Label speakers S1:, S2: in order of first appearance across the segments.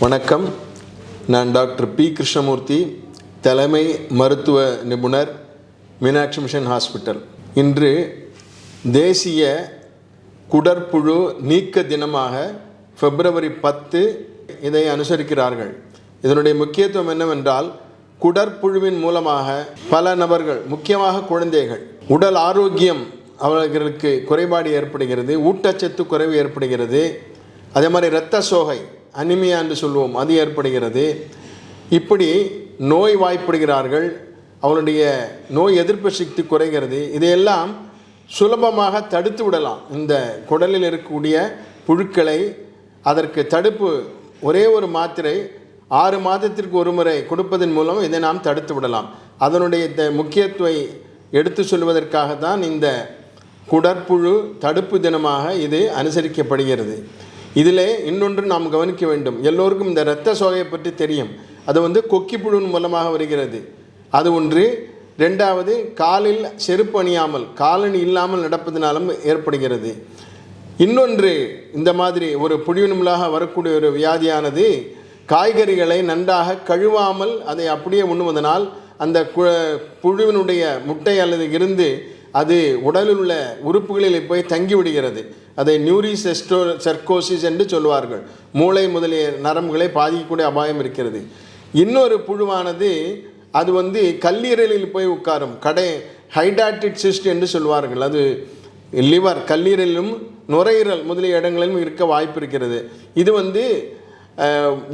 S1: வணக்கம். நான் doctor B. Krishnamurthy தலைமை மருத்துவ நிபுணர் மீனாட்சி மிஷன் ஹாஸ்பிட்டல். இன்று தேசிய குடற்புழு நீக்க தினமாக பிப்ரவரி பத்து இதை அனுசரிக்கிறார்கள். இதனுடைய முக்கியத்துவம் என்னவென்றால் குடற்புழுவின் மூலமாக பல நபர்கள் முக்கியமாக குழந்தைகள் உடல் ஆரோக்கியம் அவர்களுக்கு குறைபாடு ஏற்படுகிறது ஊட்டச்சத்து குறைவு ஏற்படுகிறது. அதே மாதிரி இரத்த சோகை அனிமியா என்று சொல்வோம் அது ஏற்படுகிறது. இப்படி நோய் வாய்ப்படுகிறார்கள். அவனுடைய நோய் எதிர்ப்பு சக்தி குறைகிறது. இதையெல்லாம் சுலபமாக தடுத்து விடலாம். இந்த குடலில் இருக்கக்கூடிய புழுக்களை அதற்கு தடுப்பு ஒரே ஒரு மாத்திரை ஆறு மாதத்திற்கு ஒரு முறை கொடுப்பதன் மூலம் இதை நாம் தடுத்து விடலாம். அதனுடைய இந்த முக்கியத்துவை எடுத்து சொல்வதற்காக தான் இந்த குடற்புழு தடுப்பு தினமாக இது அனுசரிக்கப்படுகிறது. இதிலே இன்னொன்று நாம் கவனிக்க வேண்டும். எல்லோருக்கும் இந்த இரத்த சோகையை பற்றி தெரியும். அது வந்து கொக்கி புழுவின் மூலமாக வருகிறது. அது ஒன்று. ரெண்டாவது காலில் செருப்பு அணியாமல் காலணி இல்லாமல் நடப்பதனாலும் ஏற்படுகிறது. இன்னொன்று இந்த மாதிரி ஒரு புழிவினுமலாக வரக்கூடிய ஒரு வியாதியானது காய்கறிகளை நன்றாக கழுவாமல் அதை அப்படியே உண்ணுவதனால் அந்த கு புழுவினுடைய முட்டை அல்லது இருந்து அது உடலில் உள்ள உறுப்புகளில் போய் தங்கிவிடுகிறது அதை நியூரி செஸ்டோ செர்கோசிஸ் என்று சொல்வார்கள். மூளை முதலிய நரம்புகளை பாதிக்கக்கூடிய அபாயம் இருக்கிறது. இன்னொரு புழுவானது அது வந்து கல்லீரலில் போய் உட்காரும். கடை ஹைடாட்டிக் சிஸ்ட் என்று சொல்வார்கள். அது லிவர் கல்லீரலிலும் நுரையீரல் முதலிய இடங்களிலும் இருக்க வாய்ப்பு இருக்கிறது. இது வந்து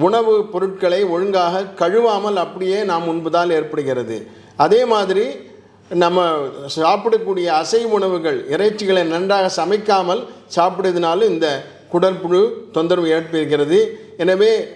S1: உணவு பொருட்களை ஒழுங்காக கழுவாமல் அப்படியே நாம் உண்பதால் ஏற்படுகிறது. அதே மாதிரி நம்ம சாப்பிடக்கூடிய அசைவ உணவுகள் இறைச்சிகளை நன்றாக சமைக்காமல் சாப்பிடுவதனாலும் இந்த குடற்புழு தொந்தரவு ஏற்படுகிறது. எனவே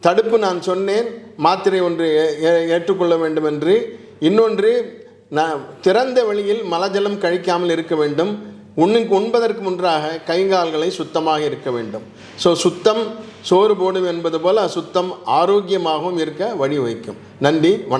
S1: தடுப்பு நான் சொன்னேன் மாத்திரை ஒன்று ஏ- ஏ- ஏற்றுக்கொள்ள வேண்டும் என்று இன்னொன்று நான் திறந்த வழியில் மலஜலம் கழிக்காமல் இருக்க வேண்டும். உண்ணு உண்பதற்கு முன்றாக கைகால்களை சுத்தமாக இருக்க வேண்டும். ஸோ சுத்தம் சோறு போடும் என்பது போல் சுத்தம் ஆரோக்கியமாகவும் இருக்க வழிவகுக்கும். நன்றி வணக்கம்.